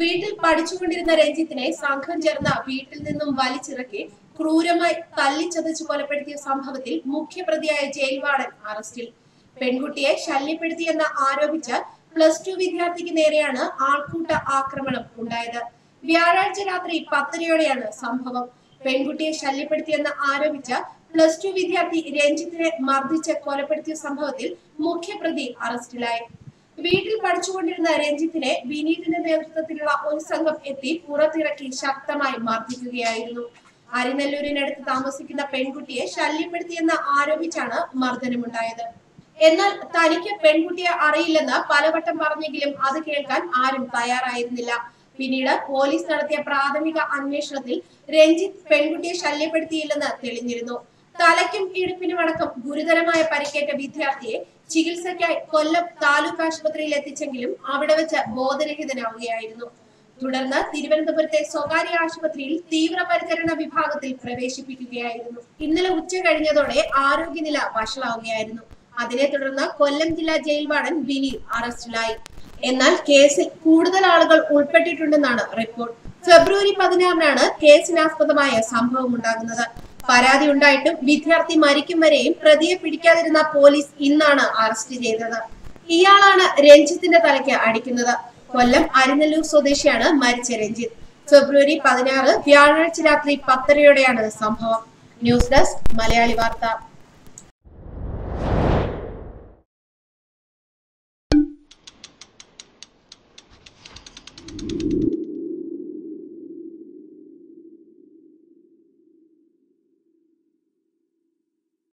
വീട്ടിൽ പഠിച്ചുകൊണ്ടിരുന്ന രഞ്ജിത്തിനെ സംഘം ചേർന്ന വീട്ടിൽ നിന്നും വലിച്ചിറക്കി ക്രൂരമായി തല്ലിച്ചതച്ച് കൊലപ്പെടുത്തിയ സംഭവത്തിൽ മുഖ്യപ്രതിയായ ജയിൽവാടൻ അറസ്റ്റിൽ. പെൺകുട്ടിയെ ശല്യപ്പെടുത്തിയെന്ന് ആരോപിച്ച് പ്ലസ് ടു വിദ്യാർത്ഥിക്ക് നേരെയാണ് ആൾക്കൂട്ട ആക്രമണം ഉണ്ടായത്. വ്യാഴാഴ്ച രാത്രി പത്തരയോടെയാണ് സംഭവം. പെൺകുട്ടിയെ ശല്യപ്പെടുത്തിയെന്ന് ആരോപിച്ച പ്ലസ് ടു വിദ്യാർത്ഥി രഞ്ജിത്തിനെ മർദ്ദിച്ച് കൊലപ്പെടുത്തിയ സംഭവത്തിൽ മുഖ്യപ്രതി അറസ്റ്റിലായി. വീട്ടിൽ പഠിച്ചുകൊണ്ടിരുന്ന രഞ്ജിത്തിനെ വിനീതിന്റെ നേതൃത്വത്തിലുള്ള ഒരു സംഘം എത്തി പുറത്തിറക്കി ശക്തമായി മർദ്ദിക്കുകയായിരുന്നു. അരിനെല്ലൂരിനടുത്ത് താമസിക്കുന്ന പെൺകുട്ടിയെ ശല്യപ്പെടുത്തിയെന്ന് ആരോപിച്ചാണ് മർദ്ദനമുണ്ടായത്. എന്നാൽ തനിക്ക് പെൺകുട്ടിയെ അറിയില്ലെന്ന് പലവട്ടം പറഞ്ഞെങ്കിലും അത് കേൾക്കാൻ ആരും തയ്യാറായിരുന്നില്ല. പിന്നീട് പോലീസ് നടത്തിയ പ്രാഥമിക അന്വേഷണത്തിൽ രഞ്ജിത്ത് പെൺകുട്ടിയെ ശല്യപ്പെടുത്തിയില്ലെന്ന് തെളിഞ്ഞിരുന്നു. തലയ്ക്കും ഇടുപ്പിനുമടക്കം ഗുരുതരമായ പരിക്കേറ്റ വിദ്യാർത്ഥിയെ ചികിത്സയ്ക്കായി കൊല്ലം താലൂക്ക് ആശുപത്രിയിൽ എത്തിച്ചെങ്കിലും അവിടെ വെച്ച് ബോധരഹിതനാവുകയായിരുന്നു. തുടർന്ന് തിരുവനന്തപുരത്തെ സ്വകാര്യ ആശുപത്രിയിൽ തീവ്രപരിചരണ വിഭാഗത്തിൽ പ്രവേശിപ്പിക്കുകയായിരുന്നു. ഇന്നലെ ഉച്ച കഴിഞ്ഞതോടെ ആരോഗ്യനില വഷളാവുകയായിരുന്നു. അതിനെ തുടർന്ന് കൊല്ലം ജില്ലാ ജയിൽ വാർഡൻ വിനീത് അറസ്റ്റിലായി. എന്നാൽ കേസിൽ കൂടുതൽ ആളുകൾ ഉൾപ്പെട്ടിട്ടുണ്ടെന്നാണ് റിപ്പോർട്ട്. ഫെബ്രുവരി പതിനാറിനാണ് കേസിനാസ്പദമായ സംഭവം ഉണ്ടാകുന്നത് പരാതി ഉണ്ടായിട്ടും വിദ്യാർത്ഥി മരിക്കും വരെയും പ്രതിയെ പിടിക്കാതിരുന്ന പോലീസ് ഇന്നാണ് അറസ്റ്റ് ചെയ്തത്. ഇയാളാണ് രഞ്ജിത്തിന്റെ തലയ്ക്ക് അടിക്കുന്നത്. കൊല്ലം അരിനല്ലൂർ സ്വദേശിയാണ് മരിച്ച രഞ്ജിത്ത്. ഫെബ്രുവരി പതിനാറ് വ്യാഴാഴ്ച രാത്രി പത്തരയോടെയാണ് സംഭവം. ന്യൂസ് ഡെസ്ക് മലയാളി വാർത്ത.